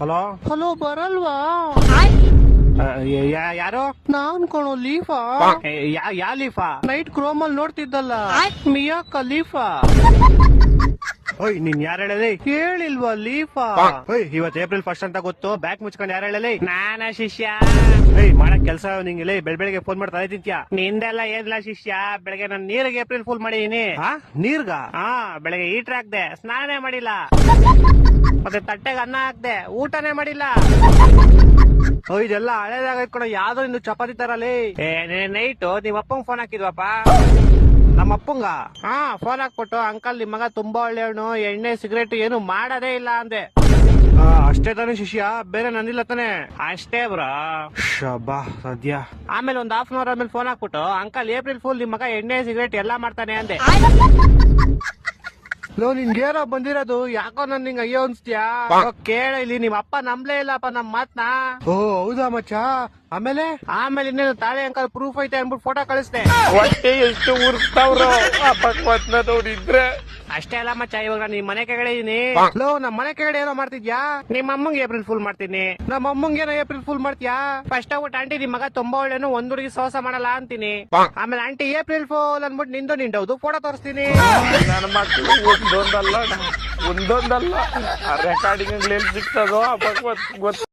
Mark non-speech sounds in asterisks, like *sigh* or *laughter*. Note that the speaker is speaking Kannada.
ಹಲೋ? ಹಲೋ ಬರಲ್ವಾ? ಯಾರು? ನಾನ್ ಕಣೋ ಲೀಫಾ. ಯಾ- ಯಾ ಲೀಫಾ? ನೈಟ್ ಕ್ರೋಮಲ್ ನೋಡ್ತಿದ್ದಲ್ಲ? ಮಿಯಾ ಖಲೀಫಾ ಓಯ್ ನೀನ್ ಯಾರು ಹೇಳಲಿ? ಕೇಳಿಲ್ವಾ ಲೀಫಾ? ಓಯ್ ಇವತ್ ಏಪ್ರಿಲ್ ಫಸ್ಟ್ ಅಂತ ಗೊತ್ತು. ಬ್ಯಾಕ್ ಮುಚ್ಕೊಂಡು ಯಾರು ಹೇಳಲಿ? ನಾನ ಶಿಷ್ಯ. ಏಯ್ ಮಾಡಕ್ ಕೆಲಸ ನಿಂಗೆ ಬೆಳ್ ಬೆಳಿಗ್ಗೆ ಫೋನ್ ಮಾಡ್ತಾ ತಿಂತ್ಯಾ? ನಿಂದೆಲ್ಲ ಏನಿಲ್ಲ ಶಿಷ್ಯ? ಬೆಳಗ್ಗೆ ನಾನು ನೀರಿಗೆ ಏಪ್ರಿಲ್ ಫುಲ್ ಮಾಡಿದೀನಿ. ನೀರ್ಗ? ಹಾ ಬೆಳಗ್ಗೆ ಹೀಟರ್ ಹಾಕ್ದೆ. ಸ್ನಾನನೇ ಮಾಡಿಲ್ಲ. ಮತ್ತೆ ತಟ್ಟೆಗೆ ಅನ್ನ ಹಾಕ್ದೆ. ಊಟನೇ ಮಾಡಿಲ್ಲ. ಓ ಇದೆಲ್ಲ ಹಳೇದಾಗೈತ್ ಕಣ. ಯಾವ್ದೋ ಇನ್ನು ಚಪಾತಿ ತರಲಿ. ಏ ನೈಟ್ ನಿಮ್ ಅಪ್ಪಂಗ್ ಫೋನ್ ಹಾಕಿದ್ವಪ್ಪ. ನಮ್ಮ ಅಪ್ಪಂಗ ಹಾ ಫೋನ್ ಹಾಕ್ಬಿಟ್ಟು ಅಂಕಲ್ ನಿಮ್ ಮಗ ತುಂಬಾ ಒಳ್ಳೆಯವನು. ಎಣ್ಣೆ ಸಿಗರೇಟ್ ಏನು ಮಾಡದೇ ಇಲ್ಲ ಅಂದೆ. ಅಷ್ಟೇ ತಾನೇ ಶಿಷ್ಯ? ಬೇರೆ ನಂದಿಲ್ಲ ತಾನೆ? ಅಷ್ಟೇ ಬ್ರಾ. ಶಬಾ ಸದ್ಯ. ಆಮೇಲೆ ಒಂದ್ ಹಾಫ್ ಅನ್ ಅವರ್ ಆದ್ಮೇಲೆ ಫೋನ್ ಹಾಕ್ಬಿಟ್ಟು ಅಂಕಲ್ ಏಪ್ರಿಲ್ ಫುಲ್ ನಿಮ್ ಮಗ ಎಣ್ಣೆ ಸಿಗರೇಟ್ ಎಲ್ಲಾ ಮಾಡ್ತಾನೆ ಅಂದೆ. *laughs* ಲೋ ನಿನ್ಗೇನೋ ಬಂದಿರೋದು? ಯಾಕೋ ನನ್ ನಿಂಗೆ ಅಯ್ಯೋ ಅನ್ಸ್ತ್ಯಾ? ಕೇಳ ಇಲ್ಲಿ ನಿಮ್ ಅಪ್ಪ ನಂಬ್ಲೇ ಇಲ್ಲಪ್ಪ ನಮ್ ಮಾತ್ನ? ಓ ಹೌದಾ ಮಚ್ಚ? ಆಮೇಲೆ? ಆಮೇಲೆ ಇನ್ನೇನು ತಾಳೆ ಅಂಕಲ್ ಪ್ರೂಫ್ ಐತೆ ಅನ್ಬಿಟ್ಟು ಫೋಟೋ ಕಳಿಸ್ದೆ. ಹೊಟ್ಟೆ ಎಷ್ಟು ಅಪ್ಪ ಭಗವತ್ನ ನೋಡಿದ್ರೆ. ಅಷ್ಟೇ ಅಲ್ಲ ಮಚ್ಚ ಇವಾಗ ನಾನು ನಿಮ್ ಮನೆ ಕೆಳಗಡೆ ಇದೀನಿ. ಲೋ ನಮ್ ಮನೆ ಕೆಳಗಡೆ ಏನೋ ಮಾಡ್ತಿದ್ಯಾ? ನಿಮ್ಮ ಅಮ್ಮಂಗೆ ಏಪ್ರಿಲ್ ಫುಲ್ ಮಾಡ್ತೀನಿ. ನಮ್ಮ ಅಮ್ಮಂಗೆ ಏನೋ ಏಪ್ರಿಲ್ ಫುಲ್ ಮಾಡ್ತೀಯಾ? ಫಸ್ಟ್ ಆಗ್ಬಿಟ್ಟು ಆಂಟಿ ನಿಮ್ ಮಗ ತುಂಬಾ ಒಳ್ಳೆನು ಒಂದ್ ಹುಡುಗಿ ಸೋಸ ಮಾಡಲ್ಲ ಅಂತೀನಿ. ಆಮೇಲೆ ಆಂಟಿ ಏಪ್ರಿಲ್ ಫುಲ್ ಅನ್ಬಿಟ್ಟು ನಿಂದು ನಿಂಡೌದು ಫೋಟೋ ತೋರಿಸ್ತೀನಿ. ನನ್ನ ಮಕ್ಕಳು ಒಂದೊಂದಲ್ಲ ಒಂದೊಂದಲ್ಲ. ರೆಕಾರ್ಡಿಂಗ್ ಎಲ್ಲಿ ಸಿಗ್ತದೋ ಭಗವತ್ ಗೊತ್ತ